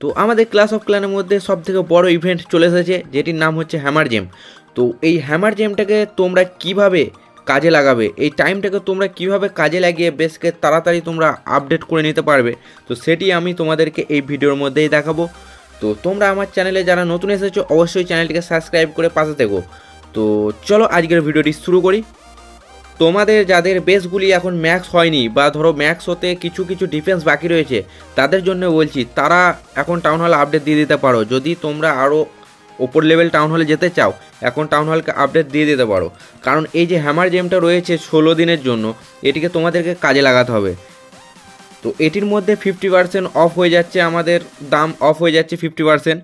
তো আমাদের class of ক্লানের মধ্যে সব থেকে বড় ইভেন্ট চলে এসেছে, যেটির নাম হচ্ছে হ্যামার জেম তো এই হ্যামার জেমটাকে তোমরা কীভাবে কাজে লাগাবে, এই টাইমটাকে তোমরা কীভাবে কাজে লাগিয়ে বেশকে তাড়াতাড়ি তোমরা আপডেট করে নিতে পারবে, তো সেটি আমি তোমাদেরকে এই ভিডিওর মধ্যেই দেখাবো। তো তোমরা আমার চ্যানেলে যারা নতুন এসেছ, অবশ্যই চ্যানেলটিকে সাবস্ক্রাইব করে পাশে থেকো। তো চলো আজকের ভিডিওটি শুরু করি। তোমাদের যাদের বেসগুলি এখন ম্যাক্স হয়নি বা ধরো ম্যাক্স হতে কিছু কিছু ডিফেন্স বাকি রয়েছে, তাদের জন্য বলছি, তারা এখন টাউন হল আপডেট দিয়ে দিতে পারো। যদি তোমরা আরও ওপর লেভেল টাউন হলে যেতে চাও, এখন টাউন হলকে আপডেট দিয়ে দিতে পারো। কারণ এই যে হ্যামার গেমটা রয়েছে ষোলো দিনের জন্য, এটিকে তোমাদেরকে কাজে লাগাতে হবে। তো এটির মধ্যে ফিফটি পার্সেন্ট অফ হয়ে যাচ্ছে, আমাদের দাম অফ হয়ে যাচ্ছে ফিফটি পার্সেন্ট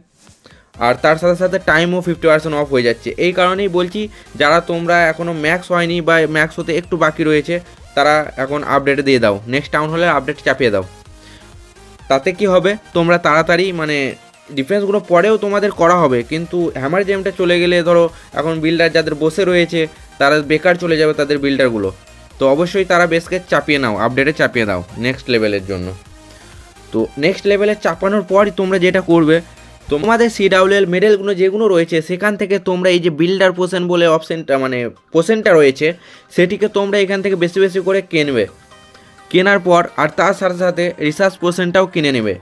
আর তার সাথে সাথে টাইমও ফিফটি পার্সেন্ট অফ হয়ে যাচ্ছে। এই কারণেই বলছি, যারা তোমরা এখনও ম্যাক্স হয়নি বা ম্যাক্স হতে একটু বাকি রয়েছে, তারা এখন আপডেট দিয়ে দাও। নেক্সট টাউন হলে আপডেট চাপিয়ে দাও। তাতে কি হবে? তোমরা তাড়াতাড়ি মানে ডিফেন্সগুলো পরেও তোমাদের করা হবে। কিন্তু হ্যামার গেমটা চলে গেলে ধরো, এখন বিল্ডার যাদের বসে রয়েছে, তারা বেকার চলে যাবে তাদের বিল্ডারগুলো তো অবশ্যই তারা বেসকে চাপিয়ে নাও আপডেটে চাপিয়ে দাও নেক্সট লেভেলের জন্য। তো নেক্সট লেভেলে চাপানোর পরই তোমরা যেটা করবে তোমাদের সি ডাব্লিউএল মেডেলগুলো যেগুলো রয়েছে, সেখান থেকে তোমরা এই যে বিল্ডার পোশন বলে অপশনটা মানে পোশনটা রয়েছে, সেটিকে তোমরা এখান থেকে বেশি বেশি করে কিনবে। কেনার পর, আর তার সাথে সাথে রিসার্চ পোশনটাও কিনে নেবে।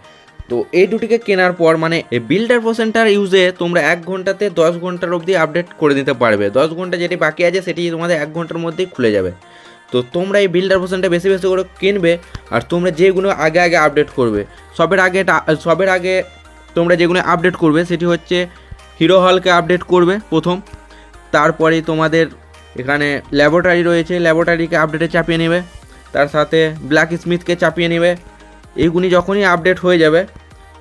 তো এই দুটিকে কেনার পর মানে এই বিল্ডার পোশনটার ইউজে তোমরা এক ঘন্টাতে দশ ঘণ্টার অবধি আপডেট করে দিতে পারবে। দশ ঘণ্টা যেটি বাকি আছে, সেটি তোমাদের এক ঘণ্টার মধ্যেই খুলে যাবে। তো তোমরা এই বিল্ডার পোশনটা বেশি বেশি করে কিনবে, আর তোমরা যেগুলো আগে আগে আপডেট করবে, সবের আগে সবের আগে তোমরা যেগুলো আপডেট করবে, সেটি হচ্ছে হিরো হলকে আপডেট করবে প্রথম। তারপরে তোমাদের এখানে ল্যাবরেটারি রয়েছে ল্যাবরেটারিকে আপডেটে চাপিয়ে নেবে। তার সাথে ব্ল্যাক স্মিথকে চাপিয়ে নেবে। এইগুলি যখনই আপডেট হয়ে যাবে,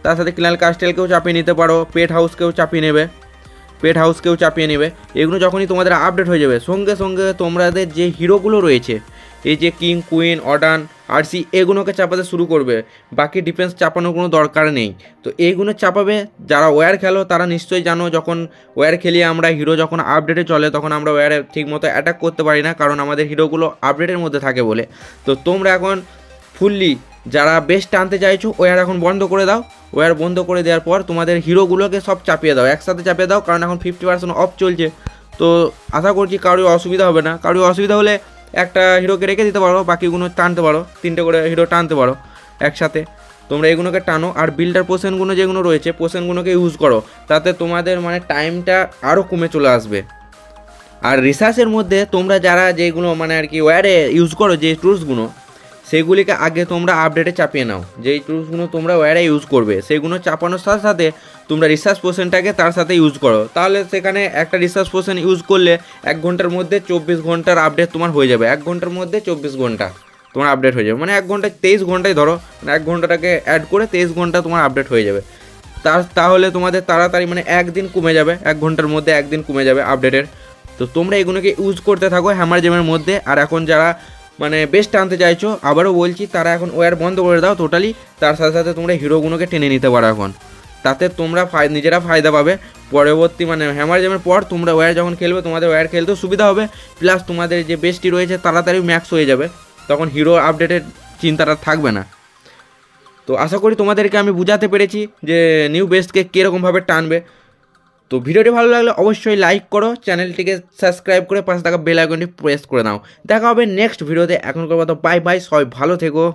তার সাথে ক্লাল কাস্টেলকেও চাপিয়ে নিতে পারো পেট হাউসকেও চাপিয়ে নেবে পেট হাউসকেও চাপিয়ে নেবে। এগুলো যখনই তোমাদের আপডেট হয়ে যাবে, সঙ্গে সঙ্গে তোমাদের যে হিরোগুলো রয়েছে, এই যে কিং কুইন অডান আরসি এগুলোকে চাপাতে শুরু করবে। বাকি ডিফেন্স চাপানোর কোনো দরকার নেই। তো এইগুলো চাপাবে, যারা ওয়্যার খেলো, তারা নিশ্চয়ই জানো যখন ওয়্যার খেলিয়ে আমরা হিরো যখন আপডেটে চলে, তখন আমরা ওয়্যারে ঠিকমতো অ্যাটাক করতে পারি না, কারণ আমাদের হিরোগুলো আপডেটের মধ্যে থাকে বলে। তো তোমরা এখন ফুললি যারা বেস্ট টানতে চাইছো ওয়্যার এখন বন্ধ করে দাও। ওয়্যার বন্ধ করে দেওয়ার পর তোমাদের হিরোগুলোকে সব চাপিয়ে দাও, একসাথে চাপিয়ে দাও, কারণ এখন ফিফটি পার্সেন্ট অফ চলছে। তো আশা করছি কারোর অসুবিধা হবে না। কারোর অসুবিধা হলে একটা হিরোকে রেখে দিতে পারো, বাকিগুলো টানতে পারো, তিনটে করে হিরো টানতে পারো একসাথে। তোমরা এগুলোকে টানো, আর বিল্ডার পোশনগুলো যেগুলো রয়েছে পোশনগুলোকে ইউজ করো, তাতে তোমাদের মানে টাইমটা আরও কমে চলে আসবে। আর রিসার্চের মধ্যে তোমরা যারা যেগুলো মানে আর কি ওয়ারে ইউজ করো, যে টুলসগুলো সেগুলিকে আগে তোমরা আপডেটে চাপিয়ে নাও। যেই টুলসগুলো তোমরা ওয়ারে ইউজ করবে, সেগুলো চাপানোর সাথে সাথে তোমরা রিসার্চ পোশনটাকে তার সাথে ইউজ করো। তাহলে সেখানে একটা রিসার্চ পোশন ইউজ করলে এক ঘণ্টার মধ্যে চব্বিশ ঘণ্টার আপডেট তোমার হয়ে যাবে। এক ঘণ্টার মধ্যে চব্বিশ ঘণ্টা তোমার আপডেট হয়ে যাবে। মানে এক ঘণ্টা তেইশ ঘন্টায় ধরো মানে এক ঘন্টাটাকে অ্যাড করে তেইশ ঘণ্টা তোমার আপডেট হয়ে যাবে। তার, তাহলে তোমাদের তাড়াতাড়ি মানে একদিন কমে যাবে, এক ঘণ্টার মধ্যে একদিন কমে যাবে আপডেটের তো তোমরা এগুলোকে ইউজ করতে থাকো হ্যামার জেমের মধ্যে। আর এখন যারা মানে বেস্ট আনতে চাইছো, আবারও বলছি তারা এখন ওয়্যার বন্ধ করে দাও টোটালি তার সাথে সাথে তোমরা হিরোগুলোকে টেনে নিতে পারো এখন। তাতে তোমরা নিজেরা ফায়দা পাবে। পরবর্তী মানে হ্যামার জেমের পর তোমরা ওয়্যার যখন খেলবে, তোমাদের ওয়্যার খেলতেও সুবিধা হবে। প্লাস তোমাদের যে বেস্টটি রয়েছে, তাড়াতাড়ি ম্যাক্স হয়ে যাবে। তখন হিরো আপডেটের চিন্তাটা থাকবে না। তো আশা করি তোমাদেরকে আমি বুঝাতে পেরেছি যে নিউ বেস্টকে কীরকমভাবে টানবে। তো ভিডিওটি ভালো লাগলে অবশ্যই লাইক করো চ্যানেলটিকে সাবস্ক্রাইব করে পাশে থাকা বেল আইকনটি প্রেস করে দাও দেখা হবে নেক্সট ভিডিওতে। এখন করব তো বাই বাই সবাই ভালো থেকো।